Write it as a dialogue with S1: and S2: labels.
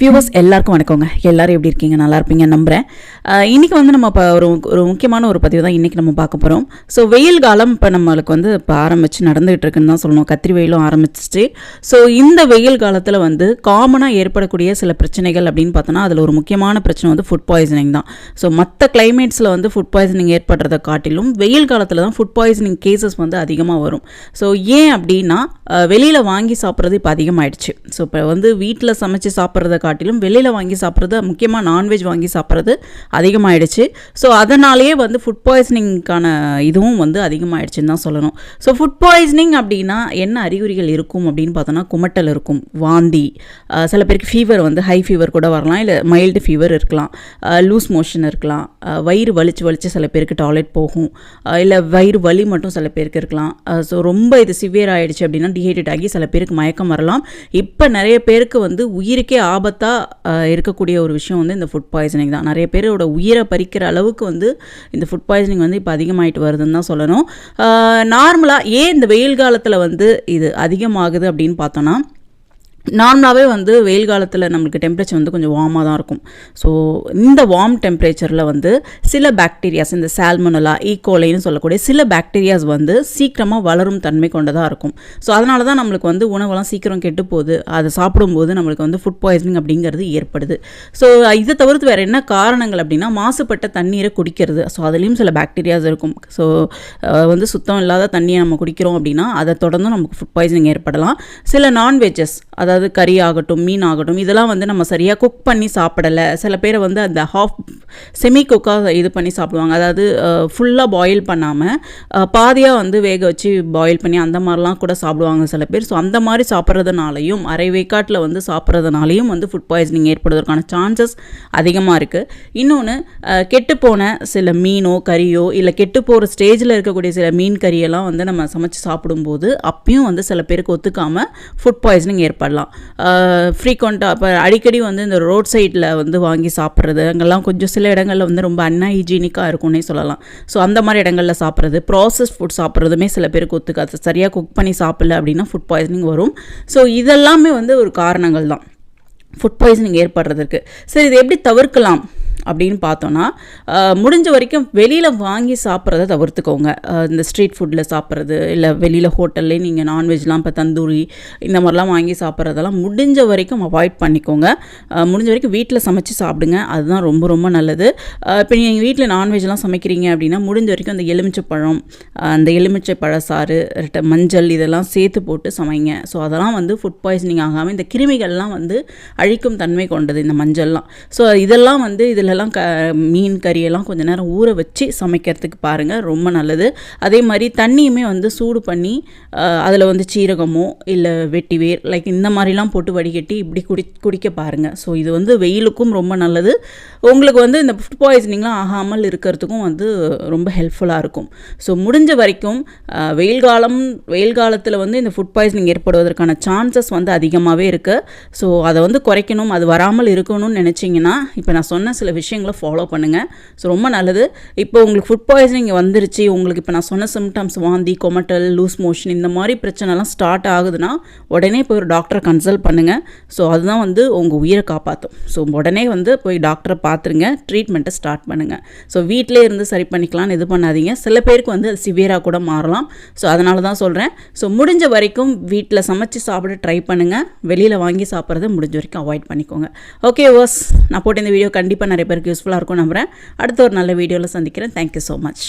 S1: Viewers எல்லாருக்கும் வணக்கங்க. எல்லோரும் எப்படி இருக்கீங்க? நல்லா இருப்பீங்க நம்புகிறேன் இன்றைக்கி வந்து நம்ம இப்போ ஒரு ஒரு முக்கியமான ஒரு பதிவு தான் இன்றைக்கி நம்ம பார்க்க போகிறோம் ஸோ வெயில் காலம் இப்போ நம்மளுக்கு வந்து இப்போ ஆரம்பித்து நடந்துகிட்டு இருக்குன்னு தான் சொல்லணும். கத்திரி வெயிலும் ஆரம்பிச்சிச்சு. ஸோ இந்த வெயில் காலத்தில் வந்து காமனாக ஏற்படக்கூடிய சில பிரச்சனைகள் அப்படின்னு பார்த்தோன்னா அதில் ஒரு முக்கியமான பிரச்சனை வந்து ஃபுட் பாய்சனிங் தான். ஸோ மற்ற கிளைமேட்ஸில் வந்து ஃபுட் பாய்சனிங் ஏற்படுறதை காட்டிலும் வெயில் காலத்தில் தான் ஃபுட் பாய்சனிங் கேசஸ் வந்து அதிகமாக வரும். ஸோ ஏன் அப்படின்னா வெளியில் வாங்கி சாப்பிட்றது இப்போ அதிகமாகிடுச்சு ஸோ இப்போ வந்து வீட்டில் சமைச்சு சாப்பிட்றத காட்டிலும் வெளியில் வாங்கி சாப்பிட்றது முக்கியமாக நான்வெஜ் வாங்கி சாப்பிட்றது அதிகமாகிடுச்சு ஸோ அதனாலேயே வந்து ஃபுட் பாய்சனிங்க்கான இதுவும் வந்து அதிகமாகிடுச்சுன்னு தான் சொல்லணும். ஸோ ஃபுட் பாய்சனிங் அப்படின்னா என்ன அறிகுறிகள் இருக்கும் அப்படின்னு பார்த்தோன்னா குமட்டல் இருக்கும் வாந்தி. சில பேருக்கு ஃபீவர் வந்து ஹை ஃபீவர் கூட வரலாம் இல்லை மைல்டு ஃபீவர் இருக்கலாம். லூஸ் மோஷன் இருக்கலாம். வயிறு வலிச்சு வலிச்சு சில பேருக்கு டாய்லெட் போகும். இல்லை வயிறு வலி மட்டும் சில பேருக்கு இருக்கலாம். ஸோ ரொம்ப இது சிவியர் ஆகிடுச்சு அப்படின்னா டிஹைட்ரேட் ஆகி சில பேருக்கு மயக்கம் வரலாம். இப்போ நிறைய பேருக்கு வந்து உயிருக்கே ஆபத்து ஆபத்தாக இருக்கக்கூடிய ஒரு விஷயம் வந்து இந்த ஃபுட் பாய்சனிங் தான். நிறைய பேரோட உயிரை பறிக்கிற அளவுக்கு வந்து இந்த ஃபுட் பாய்சனிங் வந்து இப்போ அதிகமாகிட்டு வருதுன்னு தான் சொல்லணும். நார்மலாக ஏன் இந்த வெயில் காலத்தில் வந்து இது அதிகமாகுது அப்படின்னு பார்த்தோன்னா நார்மலாகவே வந்து வெயில் காலத்தில் நம்மளுக்கு டெம்பரேச்சர் வந்து கொஞ்சம் வார்மாக தான் இருக்கும். ஸோ இந்த வார்ம் டெம்பரேச்சரில் வந்து சில பாக்டீரியாஸ் இந்த சால்மனலா ஈகோலைன்னு e. சொல்லக்கூடிய சில பாக்டீரியாஸ் வந்து சீக்கிரமாக வளரும் தன்மை கொண்டதாக இருக்கும். ஸோ அதனால தான் நம்மளுக்கு வந்து உணவெல்லாம் சீக்கிரம் கெட்டு போகுது அதை சாப்பிடும்போது நம்மளுக்கு வந்து ஃபுட் பாய்சனிங் அப்படிங்கிறது ஏற்படுது. ஸோ இதை தவிர்த்து வேறு என்ன காரணங்கள் அப்படின்னா மாசுபட்ட தண்ணீரை குடிக்கிறது. ஸோ அதுலேயும் சில பாக்டீரியாஸ் இருக்கும். ஸோ வந்து சுத்தம் இல்லாத தண்ணியை நம்ம குடிக்கிறோம் அப்படின்னா அதை தொடர்ந்து நமக்கு ஃபுட் பாய்சனிங் ஏற்படலாம். சில நான்வெஜ்ஜஸ் அதாவது கறி ஆகட்டும் மீன் ஆகட்டும் இதெல்லாம் வந்து நம்ம சரியாக குக் பண்ணி சாப்பிடலை. சில பேர் வந்து அந்த ஹாஃப் செமி குக்காக இது பண்ணி சாப்பிடுவாங்க. அதாவது ஃபுல்லாக பாயில் பண்ணாமல் பாதியாக வந்து வேக வச்சு பாயில் பண்ணி அந்த மாதிரிலாம் கூட சாப்பிடுவாங்க சில பேர். ஸோ அந்த மாதிரி சாப்பிட்றதுனாலையும் அரை வேக்காட்டில் வந்து சாப்பிட்றதுனாலையும் வந்து ஃபுட் பாய்சனிங் ஏற்படுவதற்கான சான்சஸ் அதிகமாக இருக்குது இன்னொன்று கெட்டுப்போன சில மீனோ கறியோ இல்லை கெட்டு போகிற ஸ்டேஜில் இருக்கக்கூடிய சில மீன் கறியெல்லாம் வந்து நம்ம சமைச்சு சாப்பிடும்போது அப்பயும் வந்து சில பேருக்கு ஒத்துக்காமல் ஃபுட் பாய்சனிங் ஏற்படலாம். ஃப்ரீக்வெண்ட்டாக இப்போ அடிக்கடி வந்து இந்த ரோட் சைடில் வந்து வாங்கி சாப்பிட்றது அங்கெல்லாம் கொஞ்சம் சில இடங்களில் வந்து ரொம்ப அன்ஹைஜீனிக்காக இருக்கும்னே சொல்லலாம். ஸோ அந்த மாதிரி இடங்களில் சாப்பிட்றது ப்ராசஸ் ஃபுட் சாப்பிட்றதுமே சில பேருக்கு ஒத்துக்காது. சரியாக குக் பண்ணி சாப்பிடல அப்படின்னா ஃபுட் பாய்சனிங் வரும். ஸோ இதெல்லாமே வந்து ஒரு காரணங்கள் தான். ஃபுட் பாய்சனிங் ஏற்படுறதுக்கு. சரி இதை எப்படி தவிர்க்கலாம்? அப்படின்னு பார்த்தோன்னா முடிஞ்ச வரைக்கும் வெளியில் வாங்கி சாப்பிட்றத தவிர்த்துக்கோங்க. இந்த ஸ்ட்ரீட் ஃபுட்டில் சாப்பிட்றது இல்லை வெளியில் ஹோட்டல்லே நீங்கள் நான்வெஜ்லாம் இப்போ தந்தூரி இந்த மாதிரிலாம் வாங்கி சாப்பிட்றதெல்லாம் முடிஞ்ச வரைக்கும் அவாய்ட் பண்ணிக்கோங்க. முடிஞ்ச வரைக்கும் வீட்டில் சமைச்சு சாப்பிடுங்க. அதுதான் ரொம்ப ரொம்ப நல்லது. இப்போ நீங்கள் வீட்டில் நான்வெஜ்லாம் சமைக்கிறீங்க அப்படின்னா முடிஞ்ச வரைக்கும் அந்த எலுமிச்சை பழம் அந்த எலுமிச்சை பழசாறு மஞ்சள் இதெல்லாம் சேர்த்து போட்டு சமைங்க. ஸோ அதெல்லாம் வந்து ஃபுட் பாய்சனிங் ஆகாமல் இந்த கிருமிகள்லாம் வந்து அழிக்கும் தன்மை கொண்டது இந்த மஞ்சள்லாம். ஸோ இதெல்லாம் வந்து இதில் எல்லாம் க மீன் கறியெல்லாம் கொஞ்சம் நேரம் ஊற வச்சு சமைக்கிறதுக்கு பாருங்கள் ரொம்ப நல்லது. அதே மாதிரி தண்ணியுமே வந்து சூடு பண்ணி அதில் வந்து சீரகமோ இல்லை வெட்டிவேர் லைக் இந்த மாதிரிலாம் போட்டு வடிகட்டி இப்படி குடி குடிக்க பாருங்கள் ஸோ இது வந்து வெயிலுக்கும் ரொம்ப நல்லது. உங்களுக்கு வந்து இந்த ஃபுட் பாய்சனிங்லாம் ஆகாமல் இருக்கிறதுக்கும் வந்து ரொம்ப ஹெல்ப்ஃபுல்லாக இருக்கும். ஸோ முடிஞ்ச வரைக்கும் வெயில் காலம் வெயில் காலத்தில் வந்து இந்த ஃபுட் பாய்சனிங் ஏற்படுவதற்கான சான்சஸ் வந்து அதிகமாகவே இருக்குது ஸோ அதை வந்து குறைக்கணும் அது வராமல் இருக்கணும்னு நினச்சிங்கன்னா இப்போ நான் சொன்ன சில விஷயங்களை ஃபாலோ பண்ணுங்கள் ஸோ ரொம்ப நல்லது. இப்போ உங்களுக்கு ஃபுட் பாய்சனிங் வந்துருச்சு. உங்களுக்கு இப்போ நான் சொன்ன சிம்டம்ஸ் வாந்தி கொமட்டல் லூஸ் மோஷன் இந்த மாதிரி பிரச்சனைலாம் ஸ்டார்ட் ஆகுதுன்னா உடனே போய் ஒரு டாக்டரை கன்சல்ட் பண்ணுங்கள் ஸோ அதுதான் வந்து உங்கள் உயிரை காப்பாற்றும் ஸோ உடனே வந்து போய் டாக்டரை பார்த்துருங்க ட்ரீட்மெண்ட்டை ஸ்டார்ட் பண்ணுங்கள் ஸோ வீட்டிலே இருந்து சரி பண்ணிக்கலாம்னு இது பண்ணாதீங்க. சில பேருக்கு வந்து அது சிவியராக கூட மாறலாம். ஸோ அதனால தான் சொல்கிறேன் ஸோ முடிஞ்ச வரைக்கும் வீட்டில் சமைச்சு சாப்பிட ட்ரை பண்ணுங்கள் வெளியில் வாங்கி சாப்பிட்றத முடிஞ்ச வரைக்கும் அவாய்ட் பண்ணிக்கோங்க. ஓகே வாஸ் நான் போட்ட இந்த வீடியோ கண்டிப்பாக நிறைய பேருக்கு யூஸ்ஃபுல்லாக இருக்கும் நம்புகிறேன் அடுத்த ஒரு நல்ல வீடியோவில் சந்திக்கிறேன். Thank you so much